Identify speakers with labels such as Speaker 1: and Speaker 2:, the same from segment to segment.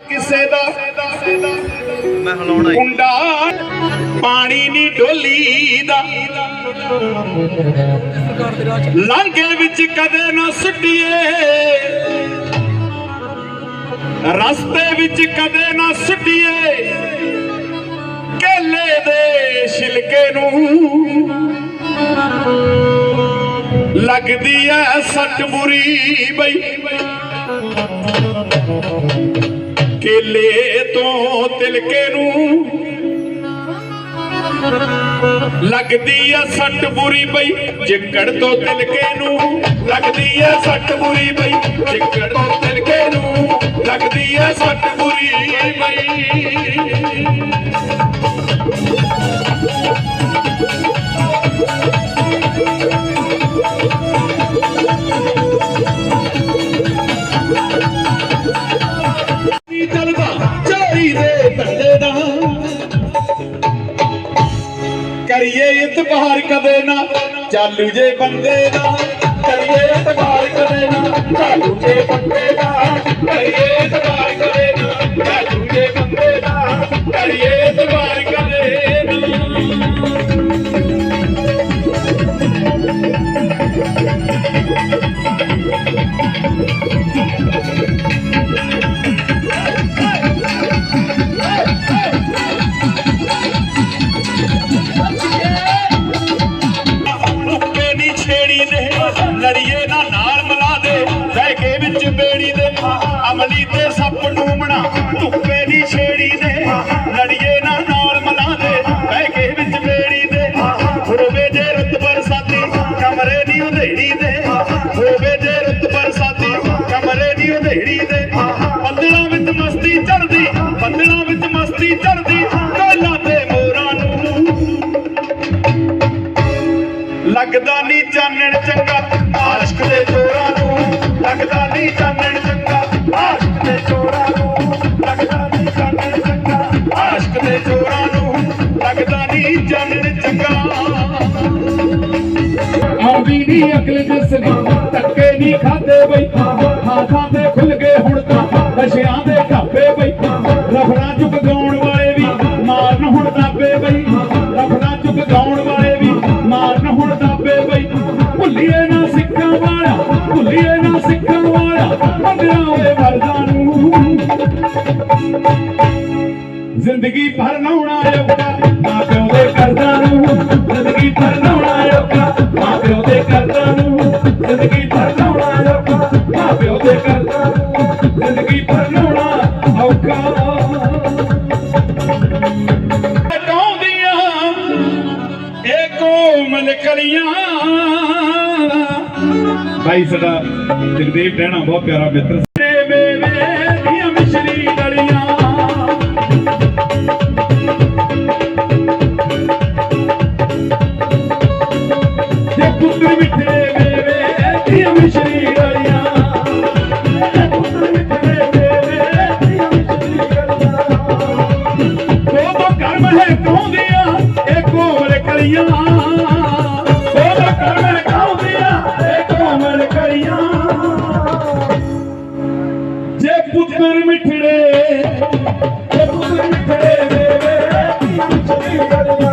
Speaker 1: ਕਿਸੇ ਦਾ
Speaker 2: ਮੈਂ ਹਲਾਉਣਾ
Speaker 1: ਕੁੰਡਾ ਪਾਣੀ ਨਹੀਂ ਡੋਲੀ ਦਾ ਲਾਂਘੇ ਵਿੱਚ ਕਦੇ ਨਾ ਸੁੱਟੀਏ। ਰਸਤੇ ਵਿੱਚ ਕਦੇ ਨਾ ਸੁੱਟੀਏ। ਕੇਲੇ ਦੇ ਛਿਲਕੇ ਨੂੰ ਲੱਗਦੀ ਐ ਸੱਟ ਬੁਰੀ ਬਈ। ਕੇਲੇ ਤੋਂ ਤਿਲਕੇ ਨੂੰ ਲੱਗਦੀ ਐ ਸੱਟ ਬੁਰੀ ਬਈ, ਜਿੱਕੜ ਤੋਂ ਤਿਲਕੇ ਨੂੰ ਲੱਗਦੀ ਐ ਸੱਟ ਬੁਰੀ ਬਈ, ਜਿੱਕੜ ਤੋਂ ਤਿਲਕੇ ਨੂੰ ਲੱਗਦੀ ਐ ਸੱਟ ਬੁਰੀ ਬਈ। ਕਰੀਏ ਇਤਬਾਰ ਕਦੇ ਨਾ, ਚਾਲੂ ਜੇ ਬੰਦੇ ਦਾ, ਕਰੀਏ ਇਤਬਾਰ ਕਦੇ ਨਾ, ਚਾਲੂ ਜੇ ਬੰਦੇ ਦਾ, ਕਰੀਏ ਇਤਬਾਰ ਕਦੇ ਨਾ, ਚਾਲੂ ਜੇ ਬੰਦੇ ਦਾ, ਕਰੀਏ ਇਤਬਾਰ ਕਦੇ ਨਾ। ਅਮਲੀ ਤੇ ਸੱਪ ਨੂੰ ਬਣਾ ਧੁੱਪੇ ਨੀ ਛੇੜੀ ਦੇ। ਲੜੀਏ ਨਾ ਨਾਲ ਮਿਲਾ ਦੇ, ਬਹਿ ਕੇ ਵਿੱਚ ਬੇੜੀ ਦੇ। ਹੋਵੇ ਜੇ ਰੁੱਤ ਬਰਸਾਤੀ, ਕਮਰੇ ਦੀ ਉਧੇੜੀ ਦੇ। ਹੋਵੇ ਜੇ ਰੁੱਤ ਬਰਸਾਤੀ, ਕਮਰੇ ਦੀ ਉਧੇੜੀ ਦੇ। ਬੱਦਲਾਂ ਵਿੱਚ ਮਸਤੀ ਚੜਦੀ ਬੱਦਲਾਂ ਵਿੱਚ ਮਸਤੀ ਚੜਦੀ ਕਾਲਾਂ ਤੇ ਮੋਰਾਂ ਨੂੰ। ਲੱਗਦਾ ਨਹੀਂ ਚਾਨਣ ਚੰਗਾ, ਆਸ਼ਕ ਦੇ ਚੋਰਾਂ ਨੂੰ। ਲੱਗਦਾ ਨਹੀਂ ਚਾਨਣ ਆਉਂਦੀ ਅਕਲ ਜਿਸਨੇ ਧੱਕੇ ਨਹੀਂ ਖਾਦੇ ਬਈ। ਹਾਥਾਂ ਤੇ ਖੁੱਲ ਗਏ ਹੁਣ ਤਾਂ, ਨਸ਼ਿਆਂ ਦੇ ਘਾਪੇ ਬਈ। ਰਫੜਾਂ ਚੁੱਕ ਗਾਉਣ ਵਾਲੇ ਵੀ ਮਾਰਨ ਹੁਣ ਦਾਬੇ ਬਈ। ਰਫੜਾਂ ਚੁੱਕ ਗਾਉਣ ਵਾਲੇ ਵੀ ਮਾਰਨ ਹੁਣ ਦਾਬੇ ਬਈ। ਭੁੱਲੀਏ ਨਾ ਸਿੱਖਾਂ ਵਾਲਾ, ਭੁੱਲੀਏ ਨਾ ਸਿੱਖਾਂ ਵਾਲਾ, ਮੰਗਰਾਂ ਦੇ ਮਰਦਾਂ ਨੂੰ। ਜ਼ਿੰਦਗੀ ਭਰ ਨਹਾਉਣਾ ਔਖਾ ਮਾਂ ਪਿਓ ਦੇ ਕਰਜ਼ਾਂ ਨੂੰ। ਜ਼ਿੰਦਗੀ ਭਰ ਪਿਓ ਦੇ ਕਰਜ਼ਾਂ ਨੂੰ ਜ਼ਿੰਦਗੀ ਭਰ ਨਹਾਉਣਾ ਔਖਾ ਮਾਂ ਪਿਓ ਦੇ ਕਰਜ਼ਾਂ ਨੂੰ ਜ਼ਿੰਦਗੀ ਭਰ ਨਹਾਉਣਾ ਔਖਾ। ਗਾਉਂਦੀਆਂ ਇਹ ਕੋਮਲ ਕਲੀਆਂ ਭਾਈ ਸਾਡਾ ਜਗਦੇਵ ਟਹਿਣਾ ਬਹੁਤ ਪਿਆਰਾ ਮਿੱਤਰ ਪੁੱਤਰ ਮਿੱਠੇ ਮੇਵੇ ਦੀਆਂ ਮਿਸ਼ਰੀ ਗਲੀਆਂ ਪੁੱਤਰ ਮਿੱਠੇ ਮੇਵੇ ਦੀਆਂ ਮਿਸ਼ਰੀ ਗਲੀਆਂ ਉਹ ਤਾਂ ਕਰਮ ਹੈ ਕਹਉਂਦੀਆਂ ਇਹ ਕੋਮਲ ਕਲੀਆਂ ਉਹ ਤਾਂ ਕਰਮ ਹੈ ਕਹਉਂਦੀਆਂ ਇਹ ਕੋਮਲ ਕਲੀਆਂ ਜੇ ਪੁੱਤਰ ਮਿੱਠੜੇ ਜੇ ਪੁੱਤਰ ਮਿੱਠੜੇ ਮੇਵੇ ਦੀਆਂ ਮਿਸ਼ਰੀ ਗਲੀਆਂ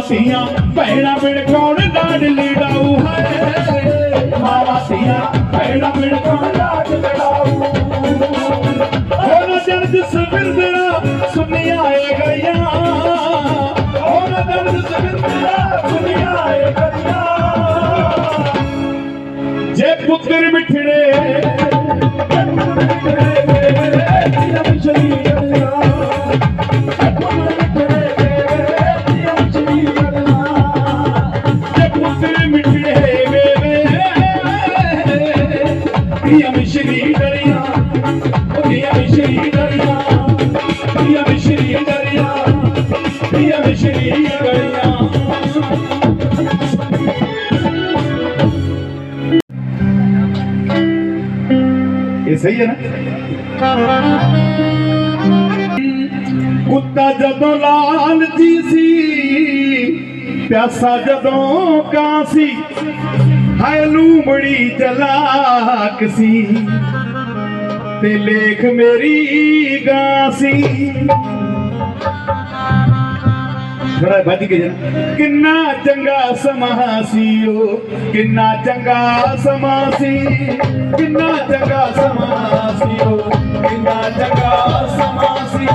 Speaker 1: ਮਾਮਾ ਸੀਆਂ ਭੈਣਾ ਬਿਨ ਕੌਣ ਲਾਡ ਲੀਡਾਊ ਹੈ? ਮਾਮਾ ਸੀਆਂ ਭੈਣਾ ਬਿਨ ਕੌਣ ਲਾਡ ਲੀਡਾਊ ਉਹ ਜਨਜ ਸਵਿੰਦਰਾ ਪ੍ਰਿਆ ਮਿਸ਼ਰੀ ਦਰਿਆ ਇਹ ਸਹੀ ਹੈ ਨਾ? ਕੁੱਤਾ ਜਦੋਂ ਲਾਲਚੀ ਸੀ, ਪਿਆਸਾ ਜਦੋਂ ਕਾਂ ਸੀ, ਹਾਏ ਲੂੰਬੜੀ ਚਲਾਕ ਸੀ, ਤੇ ਲੇਖ ਮੇਰੀ ਗਾਂ ਸੀ। ਥੋੜਾ ਵੱਧ ਕੇ ਜਾ ਕਿੰਨਾ ਚੰਗਾ ਸਮਾਂ ਸੀ ਉਹ ਕਿੰਨਾ ਚੰਗਾ ਸਮਾਂ ਸੀ। ਕਿੰਨਾ ਚੰਗਾ ਸਮਾਂ ਸੀ ਉਹ ਕਿੰਨਾ ਚੰਗਾ ਸਮਾਂ ਸੀ।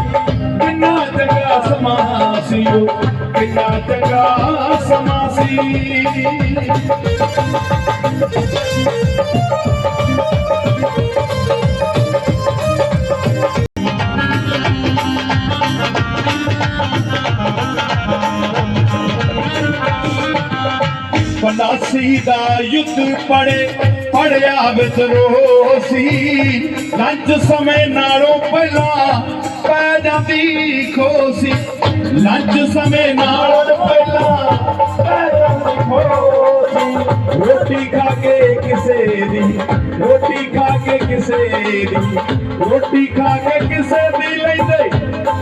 Speaker 1: ਕਿੰਨਾ ਚੰਗਾ ਸਮਾਂ ਸੀ ਉਹ ਕਿੰਨਾ ਚੰਗਾ ਸਮਾਂ ਸੀ। ਪਲਾਸੀ ਦਾ ਯੁੱਧ ਪੜੇ, ਪੜਿਆ ਵਿਦਰੋਹ ਸੀ ਲੰਚ ਸਮੇਂ ਨਾਲੋਂ ਪਹਿਲਾਂ ਪੈ ਜਾਂਦੀ ਖੋਸੀ। ਲੰਚ ਸਮੇਂ ਨਾਲੋਂ ਪਹਿਲਾਂ ਪੈ ਜਾਂਦੀ ਖੋਸੀ। ਰੋਟੀ ਖਾ ਕੇ ਕਿਸੇ ਦੀ, ਰੋਟੀ ਖਾ ਕੇ ਕਿਸੇ ਦੀ, ਰੋਟੀ ਖਾ ਕੇ ਕਿਸੇ ਦੀ